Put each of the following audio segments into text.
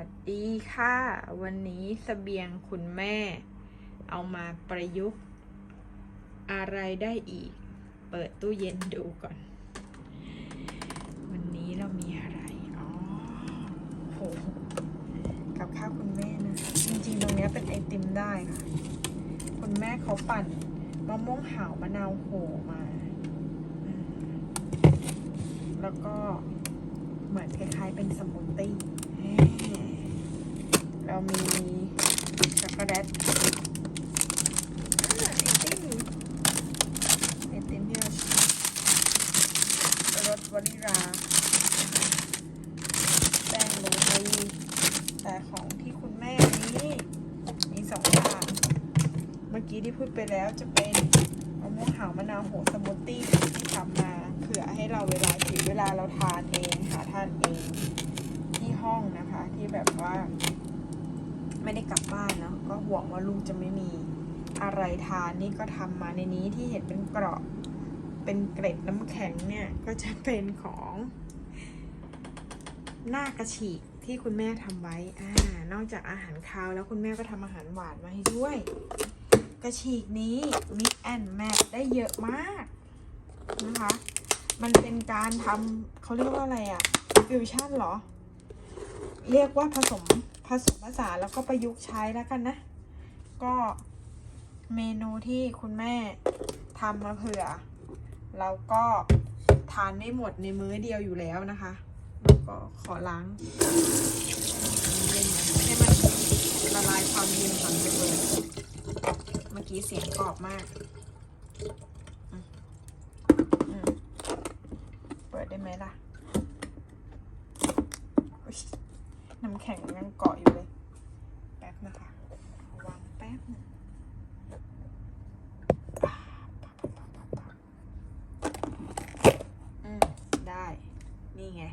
วัสดีค่ะ วันนี้เสบียงคุณแม่ เอามาประยุกต์ อะไรได้อีก เปิดตู้เย็นดูก่อน วันนี้เรามีอะไร อ๋อโหกับข้าวคุณแม่นะ จริงๆ ตรงนี้เป็นไอติมได้ค่ะ คุณแม่เขาปั่นมะม่วงหาวมะนาวโหมา แล้วก็เหมือนคล้ายๆเป็นสมูทตี้ เรามีช็อกโกแลตไอติมไอติมที่เราชอบรสวานิลาแป้งโรตีแต่ของที่คุณแม่นี้มีสองอย่างเมื่อกี้ที่พูดไปแล้วจะเป็นมะม่วงหาวมะนาวโหสมูทตี้ที่ทำมาเผื่อให้เราเวลาหิวเวลาเราทานเองหาทานเองที่ห้องนะคะ ที่แบบว่า ไม่ได้กลับบ้านเนาะก็ห่วงว่าลูกจะไม่มีอะไรทานนี่ก็ทำมาในนี้ที่เห็นเป็นเกราะเป็นเกร็ดน้ำแข็งเนี่ยก็จะเป็นของ หน้ากระฉีกที่คุณแม่ทำไว้อ่านอกจากอาหารคาวแล้วคุณแม่ก็ทำอาหารหวานมาให้ด้วย กระฉีกนี้ mix and match ได้เยอะมากนะคะ มันเป็นการทำเขาเรียกว่าอะไรอะฟิวชั่นเหรอ เรียกว่าผสม ผสมผสานแล้วก็ประยุกต์ใช้แล้วกันนะ ก็เมนูที่คุณแม่ทำมาเผื่อ เราก็ทานไม่หมดในมื้อเดียวอยู่แล้วนะคะแล้วก็ขอล้างให้มันละลายความเย็นก่อนไปเปิดเมื่อกี้เสียงกรอบมากเปิดได้ไหมล่ะอุ๊ยน้ำแข็งยังเกาะอยู่เลย แป๊บนะคะวางแป๊บหนึงอืมได้ นี่ไง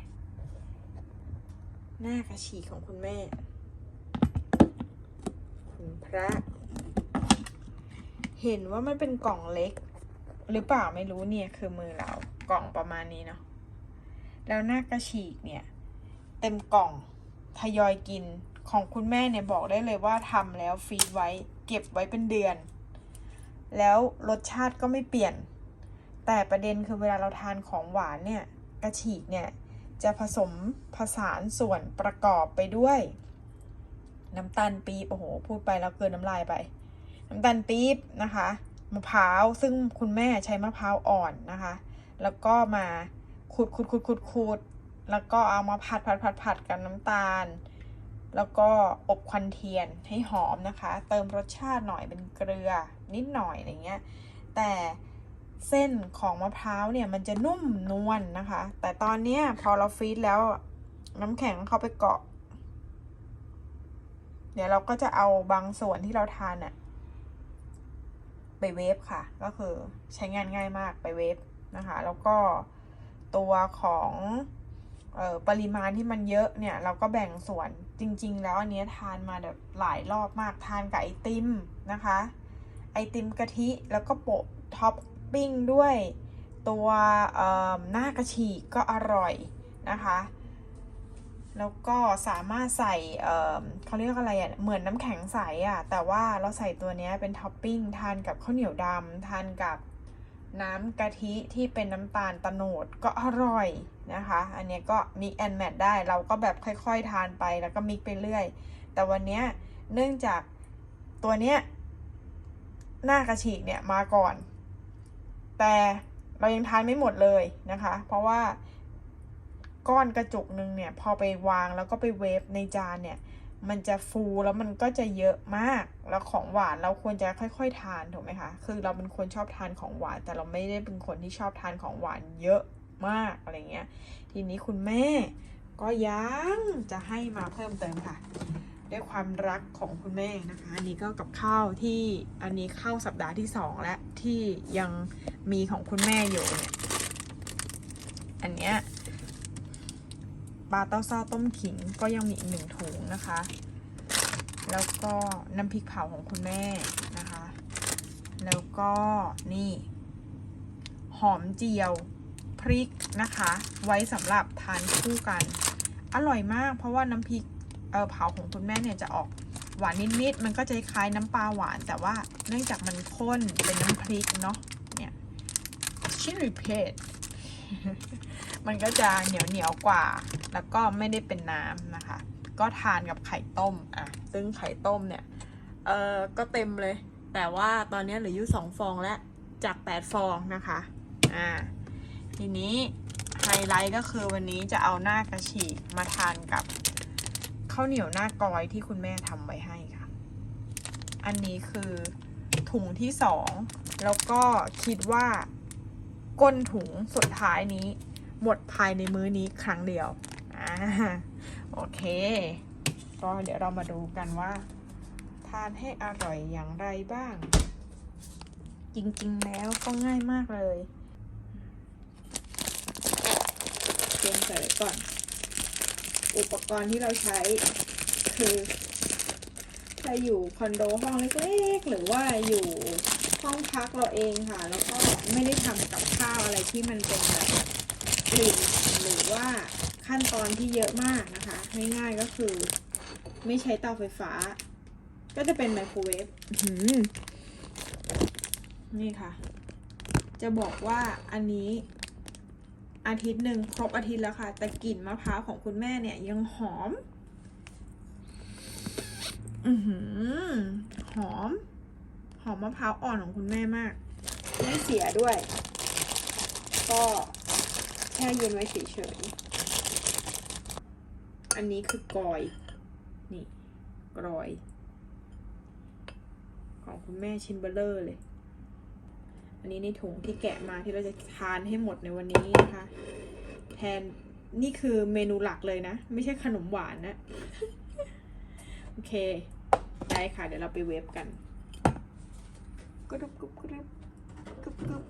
หน้ากระฉีของคุณแม่ คุณพระ เห็นว่ามันเป็นกล่องเล็ก หรือเปล่าไม่รู้เนี่ยคือมือเรา กล่องประมาณนี้เนาะ แล้วหน้ากระฉีกเนี่ย เต็มกล่อง ทยอยกินของคุณแม่เนี่ยบอกได้เลยว่าทำแล้วฟรีซไว้เก็บไว้เป็นเดือน แล้วรสชาติก็ไม่เปลี่ยน แต่ประเด็นคือเวลาเราทานของหวานเนี่ยกระฉีกเนี่ยจะผสมผสานส่วนประกอบไปด้วย น้ำตาลปี๊บโอ้โหพูดไปแล้วเกินน้ำลายไป น้ำตาลปี๊บนะคะมะพร้าวซึ่งคุณแม่ใช้มะพร้าวอ่อนนะคะ แล้วก็มาขูดขูดขูดขูดขูด แล้วก็เอามาผัดผัดผัดผัดกับน้ำตาล แล้วก็อบควันเทียนให้หอมนะคะ เติมรสชาติหน่อยเป็นเกลือนิดหน่อยอะไรเงี้ย แต่เส้นของมะพร้าวเนี่ยมันจะนุ่มนวลนะคะ แต่ตอนเนี้ยพอเราฟรีซแล้วน้ำแข็งเข้าไปเกาะ เดี๋ยวเราก็จะเอาบางส่วนที่เราทานอะไปเวฟค่ะ ก็คือใช้งานง่ายมากไปเวฟนะคะ แล้วก็ตัวของ ปริมาณที่มันเยอะเนี่ยเราก็แบ่งส่วนจริง ๆ แล้วอันนี้ทานมาแบบหลายรอบมากทานกับไอติมนะคะ ไอติมกะทิแล้วก็โปะท็อปปิ้งด้วยตัวหน้ากระฉีกก็อร่อยนะคะ แล้วก็สามารถใส่เเขาเรียกอะไรอะเหมือนน้ำแข็งใสอะแต่ว่าเราใส่ตัวนี้เป็นท็อปปิ้งทานกับข้าวเหนียวดำทานกับน้ำกะทิที่เป็นน้ำตาลตะโนดก็อร่อย นะคะ อันนี้ก็มิกแอนแมทได้ เราก็แบบค่อยๆทานไปแล้วก็มิกไปเรื่อย แต่วันนี้เนื่องจากตัวเนี้ยหน้ากระฉีกเนี่ยมาก่อน แต่เรายังทานไม่หมดเลยนะคะ เพราะว่าก้อนกระจุกหนึ่งเนี่ยพอไปวางแล้วก็ไปเวฟในจานเนี่ยมันจะฟูแล้วมันก็จะเยอะมาก แล้วของหวานเราควรจะค่อย ๆ ทานถูกไหมคะ คือเราเป็นคนชอบทานของหวาน แต่เราไม่ได้เป็นคนที่ชอบทานของหวานเยอะ มากอะไรเงี้ย ทีนี้คุณแม่ก็ยังจะให้มาเพิ่มเติมค่ะ ด้วยความรักของคุณแม่นะคะ อันนี้ก็กับข้าวที่อันนี้เข้าสัปดาห์ที่สองแล้วที่ยังมีของคุณแม่อยู่เนี่ยอันเนี้ยปลาเต้าซ่าต้มขิงก็ยังมีอีกหนึ่งถุงนะคะ แล้วก็น้ำพริกเผาของคุณแม่นะคะ แล้วก็นี่ หอมเจียว ริกนะคะ ไว้สำหรับทานคู่กัน อร่อยมากเพราะว่าน้ำพริกเออเผาของคุณแม่เนี่ยจะออกหวานนิดๆ มันก็จะคล้ายน้ำปลาหวาน แต่ว่าเนื่องจากมันข้นเป็นน้ำพริกเนาะเนี่ยชิลิเพดมันก็จะเหนียวเหนียวกว่า แล้วก็ไม่ได้เป็นน้ำนะคะ ก็ทานกับไข่ต้มอะซึ่งไข่ต้มเนี่ยเออก็เต็มเลย แต่ว่าตอนนี้เหลืออยู่สองฟองแล้วจากแปดฟองนะคะอ่า ทีนี้ไฮไลท์ก็คือวันนี้จะเอาหน้ากระฉีกมาทานกับข้าวเหนียวหน้ากอยที่คุณแม่ทำไว้ให้ค่ะ อันนี้คือถุงที่สองแล้วก็คิดว่าก้นถุงสุดท้ายนี้ หมดภายในมื้อนี้ครั้งเดียวอ่าโอเค ก็เดี๋ยวเรามาดูกันว่า ทานให้อร่อยอย่างไรบ้าง จริงๆแล้วก็ง่ายมากเลย เตรี ยมใส่ไว้ก่อน อุปกรณ์ที่เราใช้คือถ้าอยู่คอนโดห้องเล็กๆ หรือว่าอยู่ห้องพักเราเองค่ะ แล้วก็ไม่ได้ทำกับข้าวอะไรที่มันเป็นแบบกลิ่นหรือว่าขั้นตอนที่เยอะมากนะคะ ง่ายๆก็คือ ไม่ใช้เตาไฟฟ้า ก็จะเป็นไมโครเวฟอื้อหือนี่ค่ะ จะบอกว่าอันนี้ อาทิตย์หนึ่งครบอาทิตย์แล้วค่ะ แต่กลิ่นมะพร้าวของคุณแม่เนี่ยยังหอม อือหือ หอม หอมมะพร้าวอ่อนของคุณแม่มาก ไม่เสียด้วย ก็แช่เย็นไว้เฉยๆ อันนี้คือกอย นี่ กรอย ของคุณแม่ชินเบลเลอร์เลย อันนี้ในถุงที่แกะมาที่เราจะทานให้หมดในวันนี้นะคะ แทนนี่คือเมนูหลักเลยนะ ไม่ใช่ขนมหวานนะ โอเค ได้ค่ะ เดี๋ยวเราไปเวฟกันกรุบกรุบกรุบกรุบกรุบ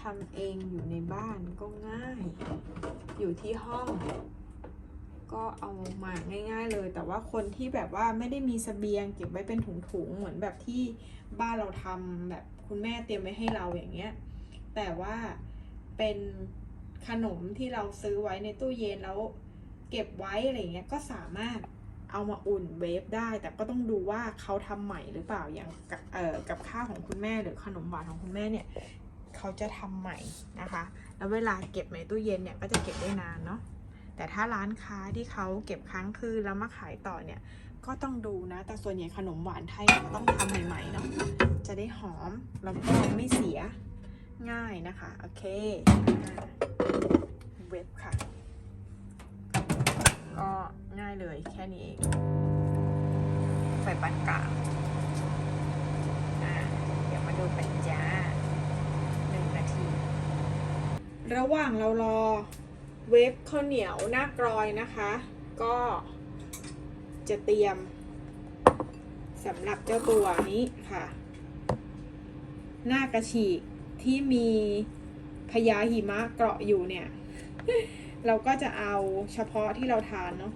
ทำเองอยู่ในบ้านก็ง่าย อยู่ที่ห้อง ก็เอามาง่าย ๆ เลย แต่ว่าคนที่แบบว่าไม่ได้มีเสบียงเก็บไว้เป็นถุงๆ เหมือนแบบที่บ้านเราทำแบบ คุณแม่เตรียมไว้ให้เราอย่างเงี้ย แต่ว่าเป็นขนมที่เราซื้อไว้ในตู้เย็นแล้วเก็บไว้อะไรเงี้ยก็สามารถเอามาอุ่นเวฟได้ แต่ก็ต้องดูว่าเขาทำใหม่หรือเปล่าอย่างกับเอ่อกับข้าวของคุณแม่หรือขนมหวานของคุณแม่เนี่ยเขาจะทำใหม่นะคะ แล้วเวลาเก็บในตู้เย็นเนี่ยก็จะเก็บได้นานเนาะแต่ถ้าร้านค้าที่เขาเก็บค้างคืนแล้วมาขายต่อเนี่ย ก็ต้องดูนะ แต่ส่วนใหญ่ขนมหวานไทยเนี่ยต้องทำใหม่ๆเนาะจะได้หอมแล้วก็ไม่เสียง่ายนะคะ โอเคเว็บค่ะ ก็ง่ายเลยแค่นี้เองไฟปานกลางอ่าเดี๋ยวมาดูกันจ้าหนึ่งนาที ระหว่างเรารอเวฟข้าวเหนียวหน้ากรอยนะคะ ก็ จะเตรียมสำหรับเจ้าตัวนี้ค่ะ หน้ากระฉีกที่มีพญาหิมะเกาะอยู่เนี่ย เราก็จะเอาเฉพาะที่เราทานเนาะ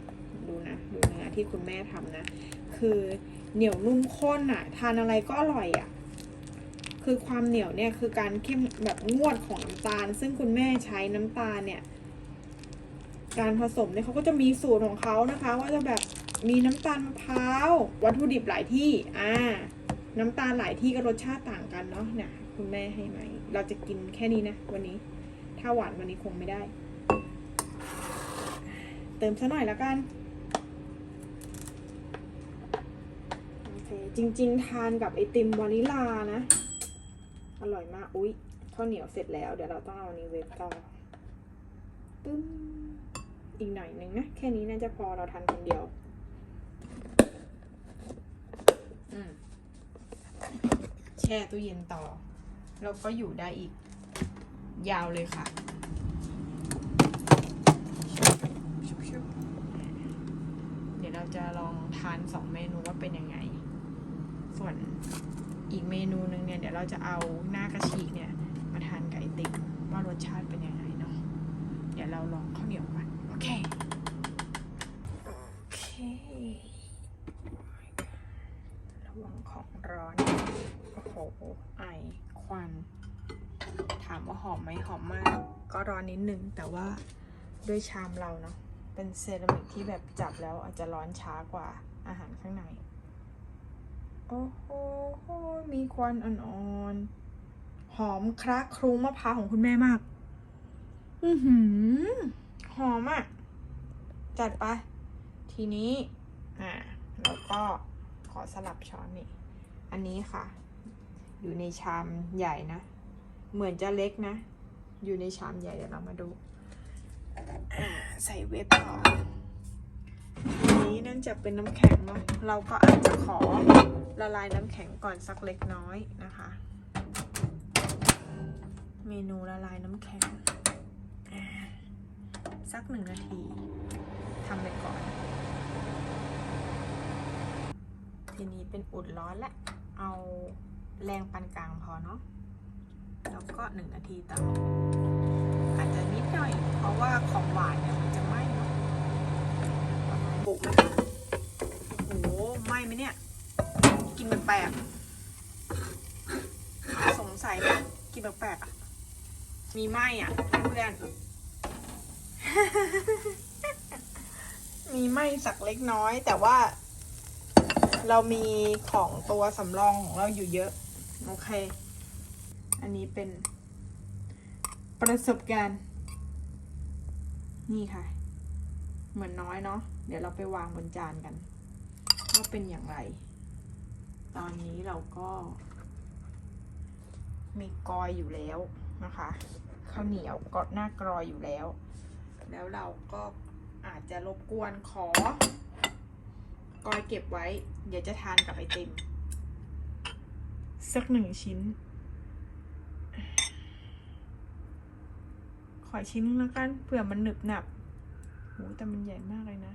ดูนะดูเนื้อที่คุณแม่ทำนะ คือเหนียวนุ่มข้นอะทานอะไรก็อร่อยอะคือความเหนียวเนี่ยคือการเข้มแบบงวดของน้ำตาล ซึ่งคุณแม่ใช้น้ำตาลเนี่ย การผสมเนี่ยเขาก็จะมีสูตรของเขานะคะ ว่าจะแบบ มีน้ำตาลมะพร้าว วัตถุดิบหลายที่ อ่า น้ำตาลหลายที่ก็รสชาติต่างกันเนาะเนี่ยคุณแม่ให้ไหม เราจะกินแค่นี้นะ วันนี้ ถ้าหวานวันนี้คงไม่ได้ เติมซะหน่อยแล้วกันโอเคจริง ๆ ทานกับไอติมวานิลานะ อร่อยมาก อุ๊ยข้าวเหนียวเสร็จแล้ว เดี๋ยวเราต้องเอาอันนี้เวฟต่อปึ้มอีกหน่อยนึงนะ แค่นี้น่าจะพอเราทานคนเดียว อืม แช่ตู้เย็นต่อ แล้วก็อยู่ได้อีก ยาวเลยค่ะเดี๋ยวเราจะลองทานสองเมนูว่าเป็นยังไง ส่วนอีกเมนูหนึ่งเนี่ย เดี๋ยวเราจะเอาหน้ากระฉีกเนี่ย มาทานกับไอติมว่ารสชาติเป็นยังไงเนาะเดี๋ยวเราลองข้าวเหนียวก่อนโอเค โอเค ระวังของร้อน โอ้โห ไอควัน ถามว่าหอมไหมหอมมาก ก็ร้อนนิดนึง แต่ว่าด้วยชามเราเนาะ เป็นเซรามิกที่แบบจับแล้วอาจจะร้อนช้ากว่าอาหารข้างใน โอ้โห มีควันอ่อนๆ หอมคระครุ้งมะพร้าวของคุณแม่มาก อือหือ หอมอะ จัดไป ทีนี้ อ่า แล้วก็ อสลับช้อนนี่ อันนี้ค่ะ อยู่ในชามใหญ่นะ เหมือนจะเล็กนะ อยู่ในชามใหญ่เดี๋ยวเรามาดูใส่เวฟก่อนอันนี้เนื่องจากเป็นน้ำแข็งเนาะเราก็อาจจะขอละลายน้ำแข็งก่อนสักเล็กน้อยนะคะ เมนูละลายน้ำแข็ง สักหนึ่งนาทีทำไปก่อน ทีนี้เป็นอุ่นร้อนและ เอาแรงปานกลางพอเนาะ แล้วก็หนึ่งนาทีต่อ อาจจะนิดหน่อย เพราะว่าของหวานเนี่ยมันจะไหม้เนาะบุกไหมคะโอ้โหไหม้ไหมเนี่ย กินแปลกสงสัยไหมกินแปลกอะ มีไหม้อะเพื่อนมีไหม้สักเล็กน้อย แต่ว่า เรามีของตัวสำรองของเราอยู่เยอะ โอเค อันนี้เป็น ประสบการณ์ นี่ค่ะ เหมือนน้อยเนาะ เดี๋ยวเราไปวางบนจานกันว่าเป็นอย่างไร ตอนนี้เราก็ มีกอยอยู่แล้วนะคะข้าวเหนียวกอดหน้ากรอยอยู่แล้ว แล้วเราก็อาจจะรบกวนขอ กอยเก็บไว้ เดี๋ยวจะทานกับไอติม สักหนึ่งชิ้น ขอชิ้นนึงแล้วกันเผื่อมันหนึบหนับโหแต่มันใหญ่มากเลยนะ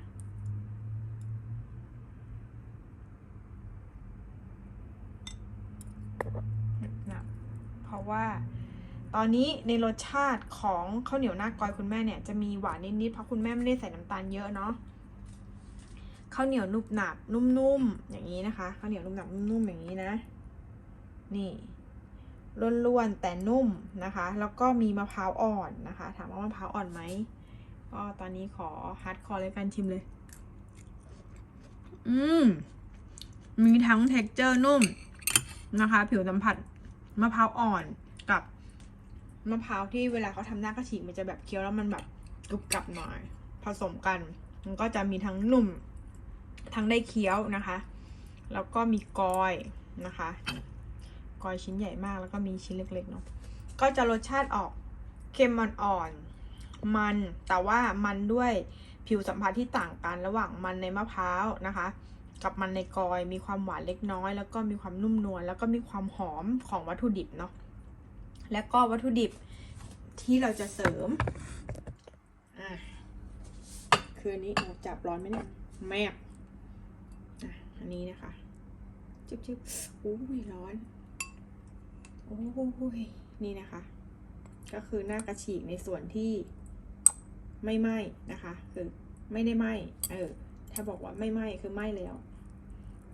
หนึบหนับ เพราะว่าตอนนี้ในรสชาติของข้าวเหนียวหน้ากอยคุณแม่เนี่ยจะมีหวานนิดๆเพราะคุณแม่ไม่ได้ใส่น้ำตาลเยอะเนาะ ข้าวเหนียวนุบหนับนุ่มๆอย่างนี้นะคะข้าวเหนียวนุ่มหนับนุ่มๆอย่างนี้นะ นี่ล้วนๆแต่นุ่มนะคะ แล้วก็มีมะพร้าวอ่อนนะคะ ถามว่ามะพร้าวอ่อนไหมก็ตอนนี้ขอฮาร์ดคอร์เลยกันชิมเลย อืมมีทั้งเท็กเจอร์นุ่มนะคะ ผิวสัมผัสมะพร้าวอ่อนกับมะพร้าวที่เวลาเขาทำหน้ากระฉีกมันจะแบบเคี้ยวแล้วมันแบบกรุบกรับหน่อย ผสมกัน มันก็จะมีทั้งนุ่ม ทั้งได้เคี้ยวนะคะ แล้วก็มีกอยนะคะ กอยชิ้นใหญ่มากแล้วก็มีชิ้นเล็กๆเนาะก็จะรสชาติออกเค็มอ่อนๆมันแต่ว่ามันด้วยผิวสัมผัสที่ต่างกันระหว่างมันในมะพร้าวนะคะ กับมันในกอยมีความหวานเล็กน้อย แล้วก็มีความนุ่มนวลแล้วก็มีความหอมของวัตถุดิบเนาะและก็วัตถุดิบที่เราจะเสริมอะคือนนี้เอาจับร้อนไหมเนี่ยแมบ อันนี้นะคะจิ๊บจิ๊บอู้ยร้อน โอ้ยนี่นะคะ ก็คือหน้ากระฉีกในส่วนที่ไม่ไหม้นะคะ คือไม่ได้ไหม้เออ ถ้าบอกว่าไม่ไหม้คือไหม้แล้ว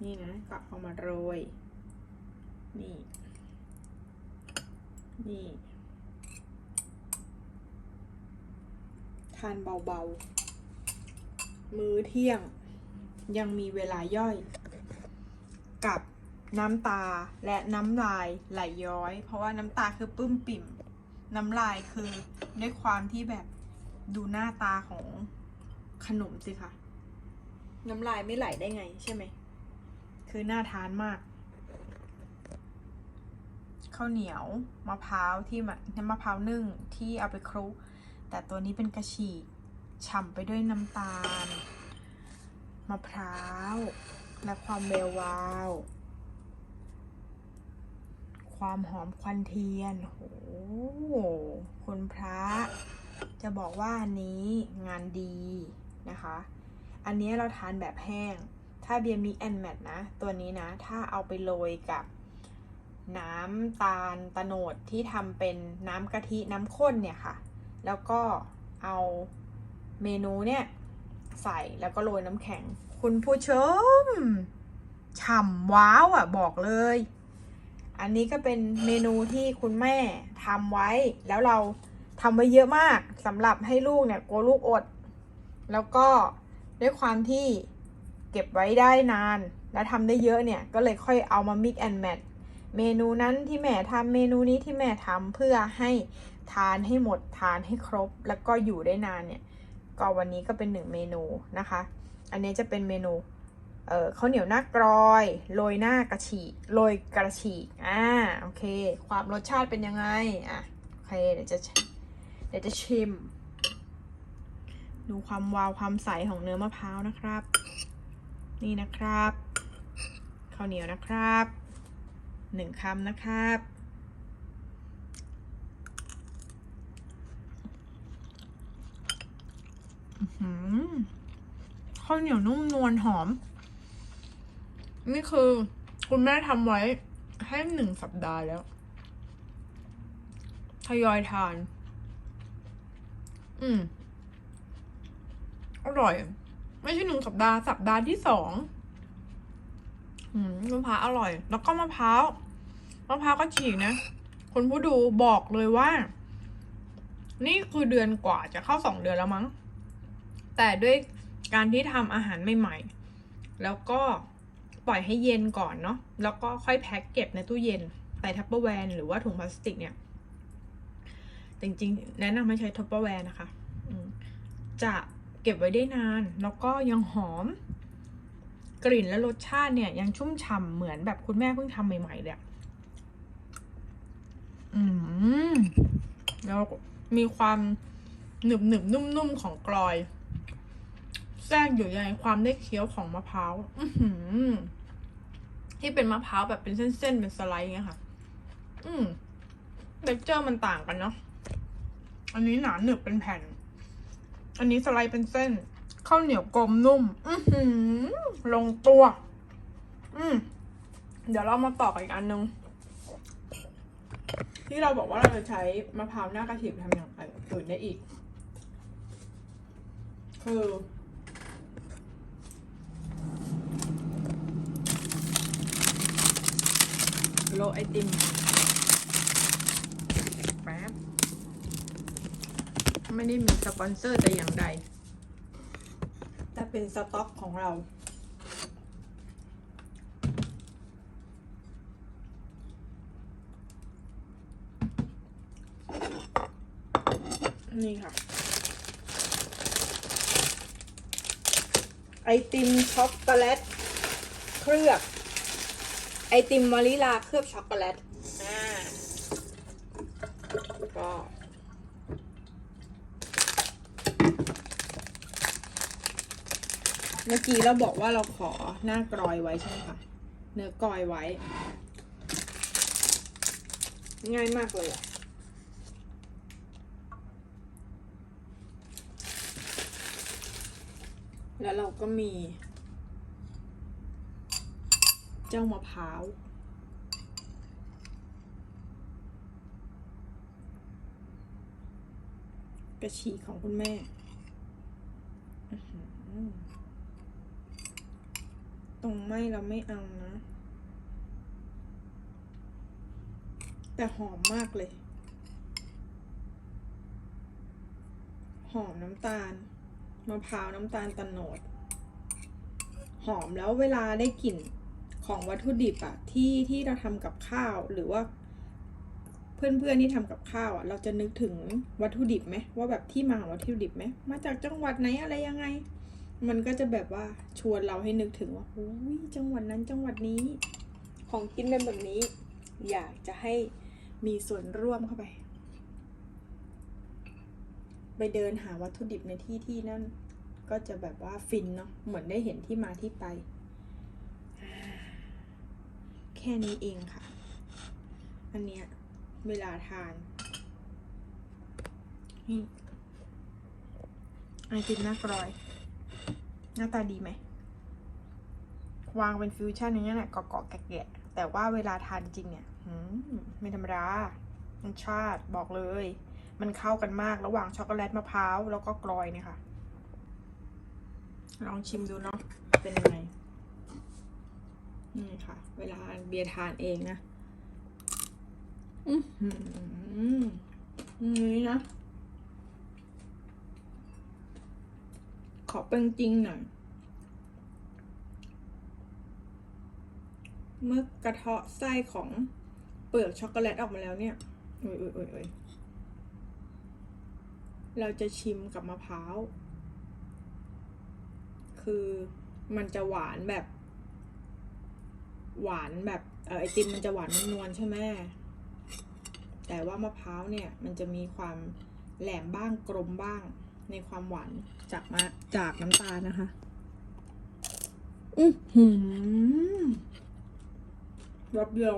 นี่นะก็เอามาโรย นี่ นี่ ทานเบาๆ มื้อเที่ยงยังมีเวลาย่อย กับน้ำตาและน้ำลายไหลย้อย เพราะว่าน้ำตาคือปื้มปิ่ม น้ำลายคือด้วยความที่แบบดูหน้าตาของขนมสิคะน้ำลายไม่ไหลได้ไงใช่ไหม คือน่าทานมากข้าวเหนียวมะพร้าวที่มะน้ำมะพร้าวนึ่งที่เอาไปคลุกแต่ตัวนี้เป็นกระฉีกฉ่ำไปด้วยน้ำตาล มะพร้าว และความเวววาว ความหอมควันเทียนโหคุณพระ จะบอกว่าอันนี้งานดีนะคะ อันนี้เราทานแบบแห้ง ถ้าเบียร์มิกแอนแมทนะ ตัวนี้นะ ถ้าเอาไปโรยกับน้ำตาลตะโนดที่ทำเป็นน้ำกะทิน้ำข้นเนี่ยค่ะ แล้วก็เอาเมนูเนี่ยใส่แล้วก็โรยน้ำแข็ง คุณผู้ชม ฉ่ำว้าวอะ บอกเลย อันนี้ก็เป็นเมนูที่คุณแม่ทำไว้ แล้วเราทำไว้เยอะมากสำหรับให้ลูกเนี่ยกลัวลูกอด แล้วก็ด้วยความที่เก็บไว้ได้นาน และทำได้เยอะเนี่ย ก็เลยค่อยเอามา mix and match เมนูนั้นที่แม่ทำเมนูนี้ที่แม่ทำเพื่อให้ทานให้หมดทานให้ครบ แล้วก็อยู่ได้นานเนี่ย ก็วันนี้ก็เป็นหนึ่งเมนูนะคะ อันนี้จะเป็นเมนูเอ่อข้าวเหนียวหน้ากรอยโรยหน้ากระฉีกโรยกระฉีกอ่าโอเค ความรสชาติเป็นยังไงอะโอเคเดี๋ยวจะเดี๋ยวจะชิม ดูความวาวความใสของเนื้อมะพร้าวนะครับ นี่นะครับข้าวเหนียวนะครับหนึ่งคำนะครับอื้อหือ ข้าวเหนียวนุ่มนวลหอม นี่คือคุณแม่ทำไว้ให้หนึ่งสัปดาห์แล้ว ทยอยทาน อืม อร่อย ไม่ใช่หนึ่งสัปดาห์สัปดาห์ที่สองอืมมะพร้าวอร่อย แล้วก็มะพร้าวมะพร้าวก็ฉีกนะ คนผู้ดูบอกเลยว่า นี่คือเดือนกว่าจะเข้าสองเดือนแล้วมั้ง แต่ด้วย การที่ทำอาหารใหม่ๆ แล้วก็ปล่อยให้เย็นก่อนเนาะ แล้วก็ค่อยแพ็คเก็บในตู้เย็น ใส่ทัพเปอร์แวร์หรือว่าถุงพลาสติกเนี่ย จริงๆ แนะนำให้ใช้ทัพเปอร์แวร์นะคะ จะเก็บไว้ได้นาน แล้วก็ยังหอม กลิ่นและรสชาติเนี่ย ยังชุ่มฉ่ำเหมือนแบบคุณแม่เพิ่งทำใหม่ๆเลยอะอืมแล้วมีความหนึบหนึบนุ่มๆ ของกลอย แทรกอยู่ในความได้เคี้ยวของมะพร้าวอื้อหือที่เป็นมะพร้าวแบบเป็นเส้นๆเป็นสไลด์เงี้ยค่ะ อืมเท็กเจอร์มันต่างกันเนาะ อันนี้หนาหนึบเป็นแผ่น อันนี้สไลด์เป็นเส้น ข้าวเหนียวกลมนุ่ม อือหือ ลงตัว อืม เดี๋ยวเรามาต่อกันอีกอันนึง ที่เราบอกว่าเราจะใช้มะพร้าวหน้ากระถิบทำอย่างไรอื่นได้อีก คือ โลไอติมแป๊บไม่ได้มีสปอนเซอร์แต่อย่างใด แต่เป็นสต็อกของเรานี่ค่ะ ไอติมช็อกโกแลตเคลือบ ไอติมวานิลาเคลือบช็อกโกแลตอ่าก็เมื่อกี้เราบอกว่าเราขอหน้ากรอยไว้ใช่ไหมคะ เนื้อกรอยไว้ ง่ายมากเลยอะแล้วเราก็มี เจ้ามะพร้าวกระฉีของคุณแม่ตรงไหมเราไม่เอานะ แต่หอมมากเลย หอมน้ำตาลมะพร้าวน้ำตาลตะโนด หอมแล้วเวลาได้กลิ่น ของวัตถุดิบอะที่ที่เราทำกับข้าวหรือว่า เพื่อนๆที่ทำกับข้าวอะเราจะนึกถึงวัตถุดิบไหมว่าแบบที่มาของวัตถุดิบไหมมาจากจังหวัดไหนอะไรยังไง มันก็จะแบบว่าชวนเราให้นึกถึงว่าอุ้ยจังหวัดนั้นจังหวัดนี้ ของกินเป็นแบบนี้ อยากจะให้มีส่วนร่วมเข้าไป ไปเดินหาวัตถุดิบในที่ที่นั่นก็จะแบบว่าฟินเนาะเหมือนได้เห็นที่มาที่ไป ค่นี้เองค่ะ อันเนี้ยเวลาทานนี่ไอติมหน้ากรอย หน้าตาดีไหม วางเป็นฟิวชั่นอย่างนี้ยแหละเกาะๆแกะๆแต่ว่าเวลาทานจริงเนี่ยมไม่ธรรมดารสชาติบอกเลย มันเข้ากันมากระหว่างช็อกโกแลตมะพร้าว แล้วก็กรอยเนี่ยค่ะ ลองชิมดูเนาะเป็นยังไง นี่ค่ะ เวลาเบียร์ทานเองนะอือหือนี่นะ ขอเป็นจริงหน่อยเมื่อกระเทาะไส้ของเปลือกช็อกโกแลตออกมาแล้วเนี่ยโอ้ยโอ้ยโอ้ยโอ้ยเราจะชิมกับมะพร้าว คือมันจะหวานแบบ หวานแบบเออไอติมมันจะหวานนวลใช่ไหมแต่ว่ามะพร้าวเนี่ยมันจะมีความแหลมบ้างกลมบ้างในความหวานจากมาจากน้ำตาลนะคะ อือหือรสเดียว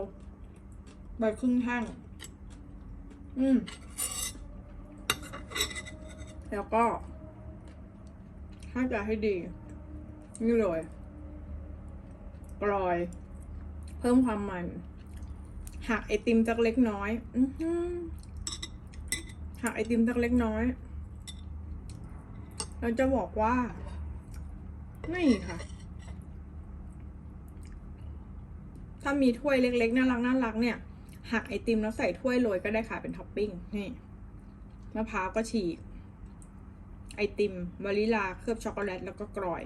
ใบครึ่งแท่งอืมแล้วก็ ถ้าจะให้ดี นี่เลยกรอย เพิ่มความมัน หักไอติมสักเล็กน้อยอหักไอติมสักเล็กน้อยเราจะบอกว่า นี่ค่ะ ถ้ามีถ้วยเล็กๆ น่ารักน่ารักเนี่ย หักไอติมแล้วใส่ถ้วยโรยก็ได้ค่ะเป็นท็อปปิ้ง นี่มะพร้าวก็ฉีก ไอติมวานิลาเคลือบช็อกโกแลตแล้วก็กรอย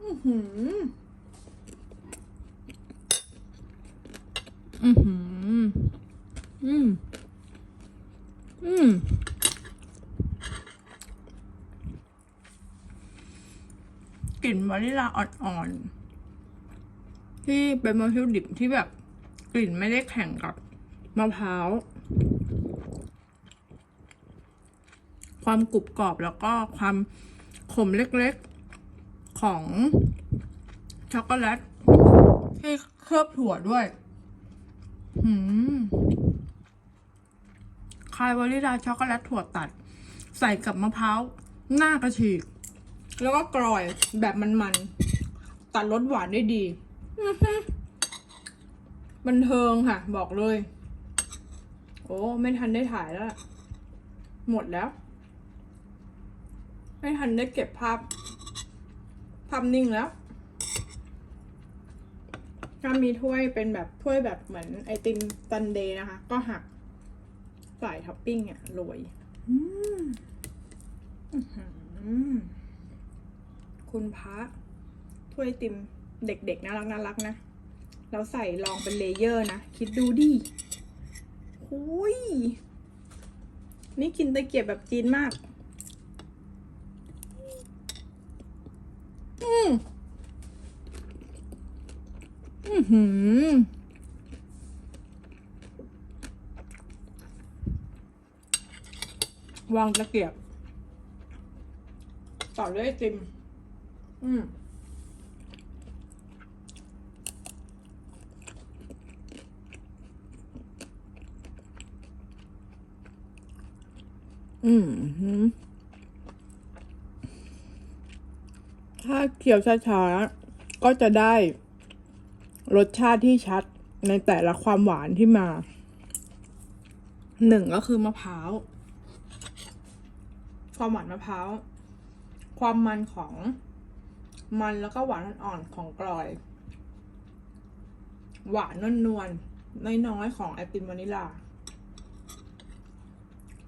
อือ หือ อือหือ อืม อืม กลิ่นวานิลาอ่อนๆ ที่เป็นวัตถุดิบที่แบบกลิ่นไม่ได้แข่งกับมะพร้าว ความกรุบกรอบแล้วก็ความขมเล็กๆ ของช็อกโกแลตที่เคลือบถั่วด้วย หืมคายวานิลาช็อกโกแลตถั่วตัด ใส่กับมะพร้าวหน้ากระฉีก แล้วก็กรอยแบบมันๆ ตัดรสหวานได้ดีบันเทิงค่ะ บอกเลย โอ้ ไม่ทันได้ถ่ายแล้ว หมดแล้ว ไม่ทันได้เก็บภาพ ภาพนิ่งแล้วถ้ามีถ้วยเป็นแบบถ้วยแบบเหมือนไอติมซันเดย์นะคะ ก็หักใส่ท็อปปิ้งอะโรยคุณพระถ้วยติมเด็กๆน่ารักน่ารักนะ เราใส่ลองเป็นเลเยอร์นะ คิดดูดิหุยนี่กินตะเกียบแบบจีนมาก อืมอือหือวางตะเกียบ ต่อด้วยติม อืมอืมหืม ถ้าเคี้ยวช้าๆ ก็จะได้ รสชาติที่ชัดในแต่ละความหวานที่มา หนึ่งก็คือมะพร้าว ความหวานมะพร้าว ความมันของมันแล้วก็หวานอ่อนๆของกลอย หวานนวลๆน้อยๆของไอติมวานิลา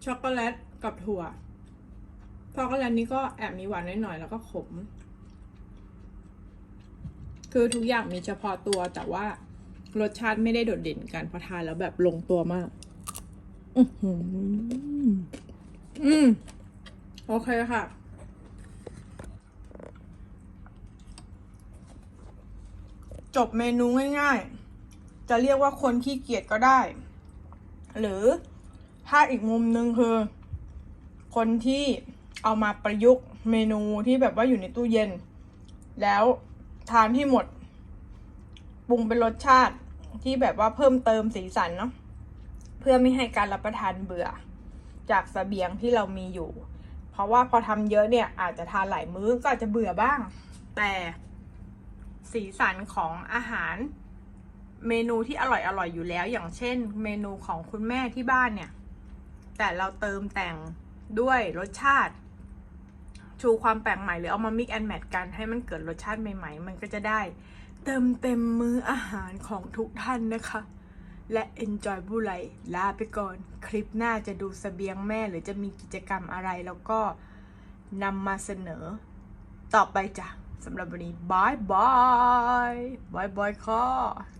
ช็อกโกแลตกับถั่วช็อกโกแลตนี้ก็แอบมีหวานน่อยๆแล้วก็ขม คือทุกอย่างมีเฉพาะตัวแต่ว่ารสชาติไม่ได้โดดเด่นกันพอทานแล้วแบบลงตัวมากอือหืออืมโอเคค่ะ จบเมนูง่ายๆ จะเรียกว่าคนขี้เกียจก็ได้ หรือถ้าอีกมุมหนึ่งคือ คนที่เอามาประยุกต์เมนูที่แบบว่าอยู่ในตู้เย็น แล้ว ทานให้หมดปรุงเป็นรสชาติที่แบบว่าเพิ่มเติมสีสันเนาะเพื่อไม่ให้การรับประทานเบื่อ จากสเสบียงที่เรามีอยู่ เพราะว่าพอทำเยอะเนี่ยอาจจะทานหลายมื้อก็อาจจะเบื่อบ้าง แต่สีสันของอาหารเมนูที่อร่อยอร่อยอยู่แล้ว อย่างเช่น เมนูของคุณแม่ที่บ้านเนี่ย แต่เราเติมแต่งด้วยรสชาติ ชูความแปลกใหม่หรือเอามา mix and match กันให้มันเกิดรสชาติใหม่ ๆ มันก็จะได้ เติมเต็มมื้ออาหารของทุกท่านนะคะ และ Enjoy บุไรลาไปก่อน คลิปหน้าจะดูสเสบียงแม่หรือจะมีกิจกรรมอะไรแล้วก็นำมาเสนอ ต่อไปจ้ะสำหรับวันนี้บายบายบายบายค่ะ